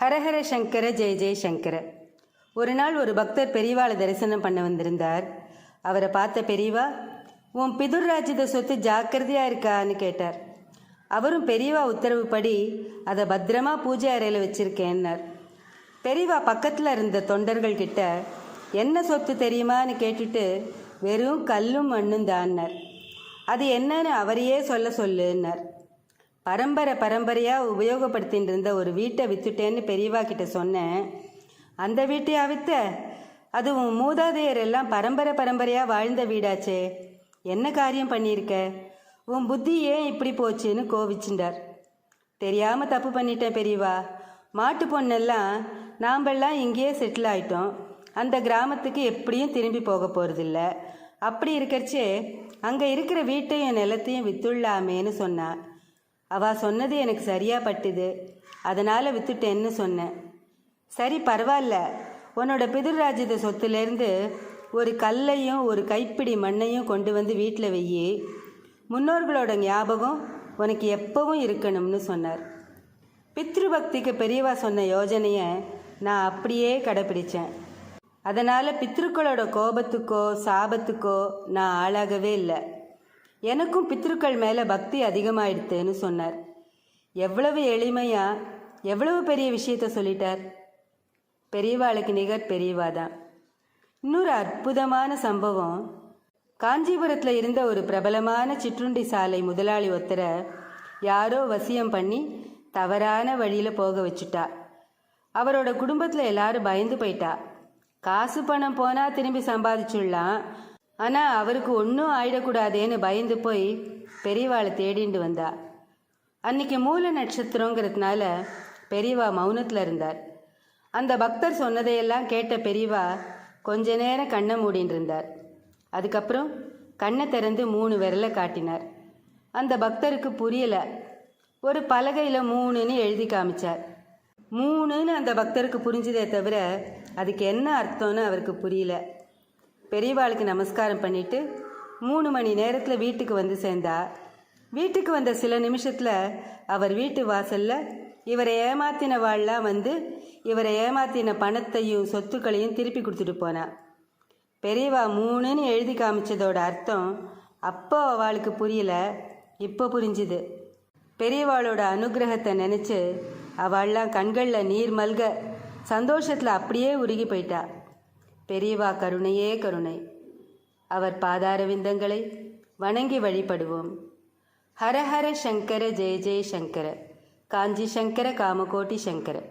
ஹரஹர சங்கர ஜெய ஜெய சங்கர. ஒரு நாள் ஒரு பக்தர் பெரியவாளை தரிசனம் பண்ண வந்திருந்தார். அவரை பார்த்த பெரியவா உன் பிதுர் ராஜ்யத சொத்து ஜாக்கிரதையாக இருக்கான்னு கேட்டார். அவரும் பெரியவா உத்தரவுப்படி அதை பத்திரமா பூஜை அறையில் வச்சிருக்கேன்னார். பெரியவா பக்கத்தில் இருந்த தொண்டர்கள் கிட்ட என்ன சொத்து தெரியுமான்னு கேட்டுட்டு வெறும் கல்லும் மண்ணும் தான்னார். அது என்னன்னு அவரையே சொல்ல சொல்லுன்னார் பரம்பரை பரம்பரையாக உபயோகப்படுத்தின்னு இருந்த ஒரு வீட்டை வித்துட்டேன்னு பெரியவா கிட்ட சொன்னேன். அந்த வீட்டையா வித்த? அது உன் மூதாதையர் எல்லாம் பரம்பரை பரம்பரையாக வாழ்ந்த வீடாச்சே. என்ன காரியம் பண்ணியிருக்க? உன் புத்தி ஏன் இப்படி போச்சுன்னு கோவிச்சுண்டார். தெரியாமல் தப்பு பண்ணிட்டேன் பெரியவா மாட்டு பொண்ணெல்லாம் நாம்பெல்லாம் இங்கேயே செட்டில் ஆயிட்டோம். அந்த கிராமத்துக்கு எப்படியும் திரும்பி போக போகிறதில்ல அப்படி இருக்கறச்சே அங்கே இருக்கிற வீட்டையும் நிலத்தையும் வித்துள்ளாமேன்னு சொன்னான் அவா சொன்னது எனக்கு சரியா பட்டுது. அதனால வித்துட்டேன்னு சொன்னேன். சரி பரவாயில்ல. உன்னோட பிதிர்ராஜ்யத சொத்துலேருந்து ஒரு கல்லையும் ஒரு கைப்பிடி மண்ணையும் கொண்டு வந்து வீட்டில் வெய்யி முன்னோர்களோட ஞாபகம் உனக்கு எப்பவும் இருக்கணும்னு சொன்னார். பித்ருபக்திக்கு பெரியவா சொன்ன யோஜனையை நான் அப்படியே கடைப்பிடித்தேன் அதனால் பித்ருக்களோட கோபத்துக்கோ சாபத்துக்கோ நான் ஆளாகவே இல்லை. எனக்கும் பித்ருக்கள் மேலே பக்தி அதிகமாயிடுத்துன்னு சொன்னார். எவ்வளவு எளிமையா எவ்வளவு பெரிய விஷயத்த சொல்லிட்டார். பெரியவாளுக்கு நிகர் பெரியவா தான். இன்னொரு அற்புதமான சம்பவம் காஞ்சிபுரத்தில் இருந்த ஒரு பிரபலமான சிற்றுண்டி சாலை முதலாளி ஒருத்தரை யாரோ வசியம் பண்ணி தவறான வழியில் போக வச்சுட்டா. அவரோட குடும்பத்தில் எல்லாரும் பயந்து போயிட்டா. காசு பணம் போனால் திரும்பி சம்பாதிச்சுடலாம் ஆனால் அவருக்கு ஒன்றும் ஆயிடக்கூடாதேன்னு பயந்து போய் பெரியவாளை தேடிண்டு வந்தா. அன்னைக்கு மூல நட்சத்திரங்கிறதுனால பெரியவா மௌனத்தில் இருந்தார். அந்த பக்தர் சொன்னதையெல்லாம் கேட்ட பெரியவா கொஞ்ச நேரம் கண்ணை மூடின்னு இருந்தார். அதுக்கப்புறம் கண்ணை திறந்து மூணு விரலை காட்டினார். அந்த பக்தருக்கு புரியலை. ஒரு பலகையில் மூணுன்னு எழுதி காமிச்சார். மூணுன்னு அந்த பக்தருக்கு புரிஞ்சுதே தவிர அதுக்கு என்ன அர்த்தம்னு அவருக்கு புரியல. பெரியவாளுக்கு நமஸ்காரம் பண்ணிட்டு மூணு மணி நேரத்தில் வீட்டுக்கு வந்து சேர்ந்தா. வீட்டுக்கு வந்த சில நிமிஷத்தில் அவர் வீட்டு வாசலில் இவரை ஏமாத்தின வாள்லாம் வந்து இவரை ஏமாத்தின பணத்தையும் சொத்துக்களையும் திருப்பி கொடுத்துட்டு போனா. பெரியவா மூணுன்னு எழுதி காமிச்சதோட அர்த்தம் அப்போ அவளுக்கு புரியல இப்போ புரிஞ்சுது. பெரியவாளோட அனுகிரகத்தை நினச்சி அவள்லாம் கண்களில் நீர் மல்க சந்தோஷத்தில் அப்படியே உருகி போயிட்டா. பெரியவா கருணையே கருணை. அவர் பாதாரவிந்தங்களை வணங்கி வழிபடுவோம். ஹரஹர சங்கர ஜெய ஜெய சங்கர. காஞ்சி சங்கர காமகோட்டி சங்கர.